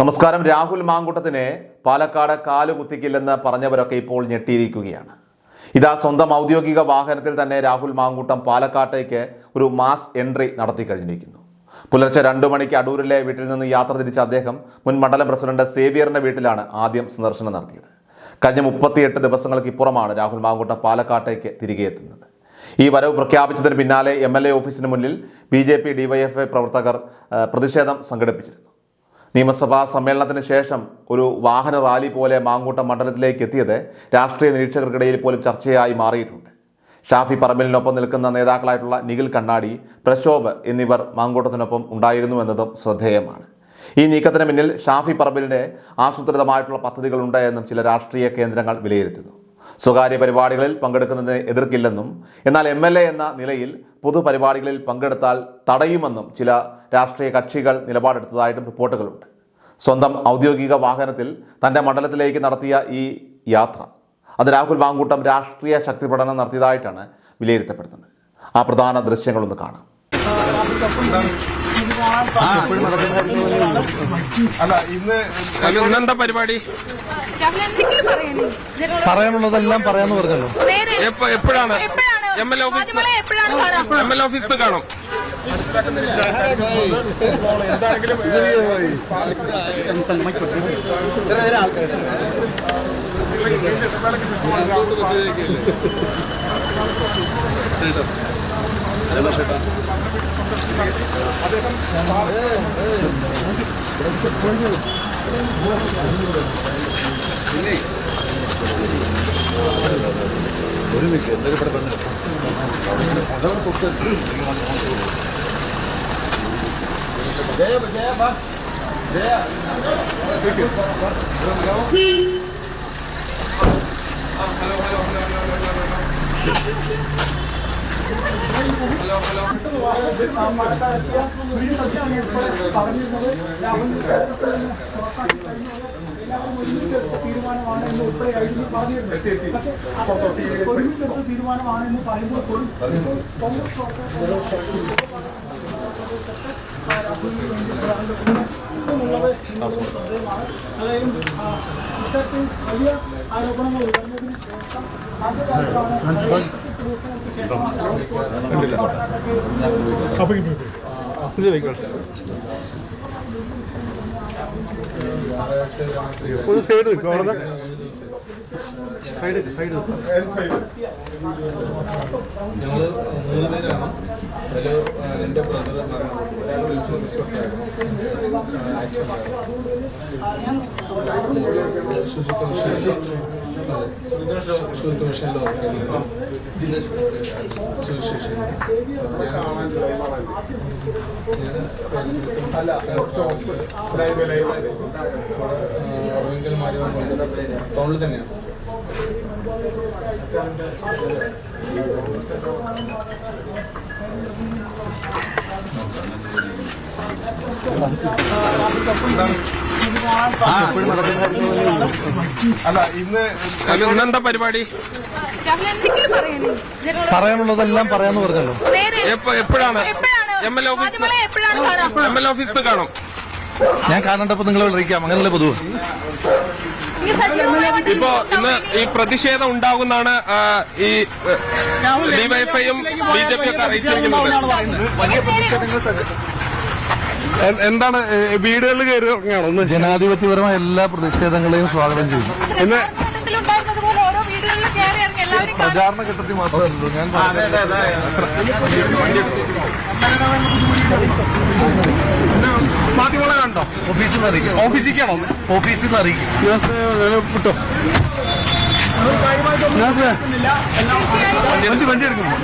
നമസ്കാരം. രാഹുൽ മാങ്കൂട്ടത്തിനെ പാലക്കാട് കാൽ കുത്തിക്കില്ലെന്ന് പറഞ്ഞവരൊക്കെ ഇപ്പോൾ ഞെട്ടിയിരിക്കുകയാണ്. ഇതാ സ്വന്തം ഔദ്യോഗിക വാഹനത്തിൽ തന്നെ രാഹുൽ മാങ്കൂട്ടം പാലക്കാട്ടേക്ക് ഒരു മാസ് എൻട്രി നടത്തി കഴിഞ്ഞിരിക്കുന്നു. പുലർച്ചെ രണ്ടു മണിക്ക് അടൂരിലെ വീട്ടിൽ നിന്ന് യാത്ര തിരിച്ച അദ്ദേഹം മുൻ മണ്ഡലം പ്രസിഡന്റ് സേവിയറിന്റെ വീട്ടിലാണ് ആദ്യം സന്ദർശനം നടത്തിയത്. കഴിഞ്ഞ മുപ്പത്തിയെട്ട് ദിവസങ്ങൾക്ക് ഇപ്പുറമാണ് രാഹുൽ മാങ്കൂട്ടം പാലക്കാട്ടേക്ക് തിരികെ എത്തുന്നത്. ഈ വരവ് പ്രഖ്യാപിച്ചതിന് പിന്നാലെ എം എൽ എ ഓഫീസിന് മുന്നിൽ ബി ജെ പി ഡിവൈഎഫ്ഐ പ്രവർത്തകർ പ്രതിഷേധം സംഘടിപ്പിച്ചിരുന്നു. നിയമസഭാ സമ്മേളനത്തിന് ശേഷം ഒരു വാഹന റാലി പോലെ മാങ്കൂട്ടം മണ്ഡലത്തിലേക്ക് എത്തിയത് രാഷ്ട്രീയ നിരീക്ഷകർക്കിടയിൽ പോലും ചർച്ചയായി മാറിയിട്ടുണ്ട്. ഷാഫി പറമ്പിലിനൊപ്പം നിൽക്കുന്ന നേതാക്കളായിട്ടുള്ള നിഖിൽ കണ്ണാടി പ്രശോഭ് എന്നിവർ മാങ്കൂട്ടത്തിനൊപ്പം ഉണ്ടായിരുന്നു എന്നതും ശ്രദ്ധേയമാണ്. ഈ നീക്കത്തിന് പിന്നിൽ ഷാഫി പറമ്പിലിന്റെ ആസൂത്രിതമായിട്ടുള്ള പദ്ധതികളുണ്ട് എന്നും ചില രാഷ്ട്രീയ കേന്ദ്രങ്ങൾ വിലയിരുത്തുന്നു. സ്വകാര്യ പരിപാടികളിൽ പങ്കെടുക്കുന്നതിനെ എതിർക്കില്ലെന്നും എന്നാൽ എം എൽ എ എന്ന നിലയിൽ പൊതുപരിപാടികളിൽ പങ്കെടുത്താൽ തടയുമെന്നും ചില രാഷ്ട്രീയ കക്ഷികൾ നിലപാടെടുത്തതായിട്ടും റിപ്പോർട്ടുകളുണ്ട് സ്വന്തം ഔദ്യോഗിക വാഹനത്തിൽ തന്റെ മണ്ഡലത്തിലേക്ക് നടത്തിയ ഈ യാത്ര അത് രാഹുൽ മാങ്കൂട്ടം രാഷ്ട്രീയ ശക്തി പഠനം നടത്തിയതായിട്ടാണ് വിലയിരുത്തപ്പെടുന്നത് ആ പ്രധാന ദൃശ്യങ്ങളൊന്ന് കാണാം അല്ല ഇന്ന് ഇന്നെന്താ പരിപാടി? പറയാനുള്ളതെല്ലാം പറയാന്ന് പറഞ്ഞല്ലോ. എപ്പോഴാണ്? എം എപ്പോഴാണ് office M L A office മാധ്യമങ്ങളെ എപ്പോഴാണ് കാണാം എം എൽ എ ഓഫീസിൽ കാണും തീരുമാനമാണെന്ന് പറയുമ്പോൾ പോലും അതായത് ഇത്തരത്തിൽ വലിയ ആരോപണങ്ങൾ ഉയർന്നതിന് ശേഷം ആദ്യകാലത്താണ് ഒരു സൈഡ് നിൽക്കും അവിടെ ഞങ്ങൾ മൂന്ന് പേരാണ് അതിൽ എന്റെ ബ്രദർ ഒരാൾ ശുചിത്വ സുവിശേഷൻ റോയിങ്കൽ മാധ്യമ ടൗണിൽ തന്നെയാണ് അല്ല ഇന്ന് അല്ല, ഇന്നെന്താ പരിപാടി പറയാനുള്ളതെല്ലാം പറയാന്ന് പറഞ്ഞല്ലോ എപ്പോഴാണ് എം എൽ എ ഓഫീസിൽ എപ്പോഴാണ് കാണാം എം എൽ എ ഓഫീസിൽ കാണും ഞാൻ കാണണ്ടപ്പോ നിങ്ങൾ വിളിക്കാം അങ്ങനല്ലേ പൊതുവെ ഇപ്പോ ഇന്ന് ഈ പ്രതിഷേധം ഉണ്ടാകുന്നാണ് ഈ ഡിവൈഎഫ്ഐയും ബി ജെ പി ഒക്കെ അറിയിച്ചിരിക്കുന്നത് എന്താണ് വീടുകളിൽ കയറി ഇറങ്ങുകയാണോ? ജനാധിപത്യപരമായ എല്ലാ പ്രതിഷേധങ്ങളെയും സ്വാഗതം ചെയ്തു. പിന്നെ പ്രചാരണ ഘട്ടത്തിൽ മാത്രമല്ലോ ഞാൻ മാധ്യമങ്ങളെ കണ്ടോ? ഓഫീസിൽ നിന്ന് അറിയിക്കും. ഓഫീസിലേക്കാണോ? ഓഫീസിൽ നിന്ന് അറിയിക്കും. വിട്ടോ. വണ്ടി വണ്ടി എടുക്കുന്നു.